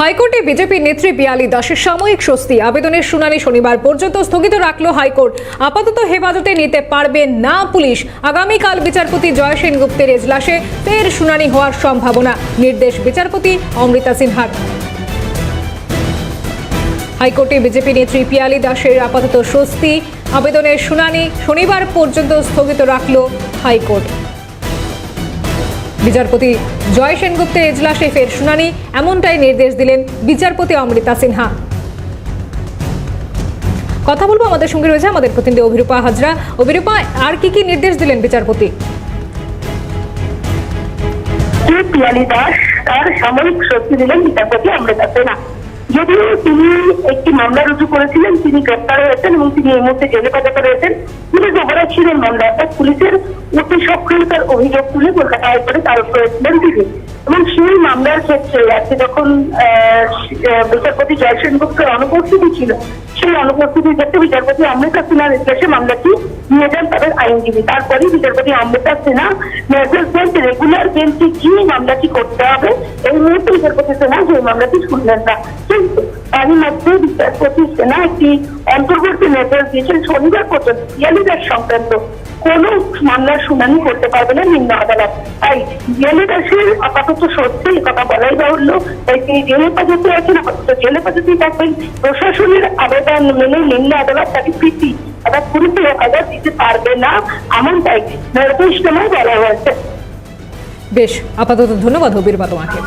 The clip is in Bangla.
হাইকোর্টে বিজেপি নেত্রী পিয়ালি দাসের সাময়িক স্বস্তি। আবেদনের শুনানি শনিবার পর্যন্ত স্থগিত রাখল হাইকোর্ট। আপাতত হেফাজতে নিতে পারবে না পুলিশ। আগামীকাল বিচারপতি জয় সেনগুপ্তের এজলাসে ফের শুনানি হওয়ার সম্ভাবনা। নির্দেশ বিচারপতি অমৃতা সিনহার। হাইকোর্টে বিজেপি নেত্রী পিয়ালি দাসের আপাতত স্বস্তি। আবেদনের শুনানি শনিবার পর্যন্ত স্থগিত রাখল হাইকোর্ট। বিচারপতি জয় সেনগুপ্তের এজলাসে ফের শুনানি, এমনটাই নির্দেশ দিলেন বিচারপতি অমৃতা সিনহা। কথা বলব আমাদের সঙ্গে রয়েছে আমাদের প্রতিনিধি অভিরূপা হাজরা। অভিরূপা, আর কি কি নির্দেশ দিলেন বিচারপতি? যদিও তিনি একটি মামলা রুজু করেছিলেন, তিনি গ্রেপ্তার হয়েছেন এবং তিনি এই মুহূর্তে জেলে পাঠাতে রয়েছেন। পুলিশ অপরাধ ছিলেন মামলা অর্থাৎ পুলিশের অতি সক্রিয়তার অভিযোগ তুলে কলকাতা হাইকোর্টে আরোপ করেছিলেন তিনি। এবং সেই মামলার ক্ষেত্রে আজকে যখন বিচারপতি জয় সেনগুপ্তের অনুপস্থিতি ছিল, সেই অনুপস্থিতির ক্ষেত্রে বিচারপতি অমৃতা সিনহার নির্দেশে মামলাটি নিয়ে যান তাদের আইনজীবী। তারপরে বিচারপতি Amrita Sinha major bench, regular বেঞ্চে গিয়ে মামলাটি করতে হবে। এই মুহূর্তে বিচারপতি সিনহা সেই মামলাটি শুনলেন না। মধ্যে অন্তর্বর্তী নির্দেশ দিয়েছেন শনিবার পর্যন্ত সংক্রান্ত কোন মামলার শুনানি করতে পারবে না নিম্ন আদালত। তাই পিয়ালিদাসের আপাতত সত্যি কথা বলাই বাহুল্য। তাই তিনি জেলে আছেন, আপাতত জেলে থাকবেন। প্রশাসনের আবেদন মেনে নিম্ন আদালত তাকে প্রীতি অর্থাৎ পুলিশের হেফাজত দিতে পারবে না, এমনটাই নির্দেশনায় বলা হয়েছে। বেশ, আপাতত ধন্যবাদ অভিরূপা তোমাকে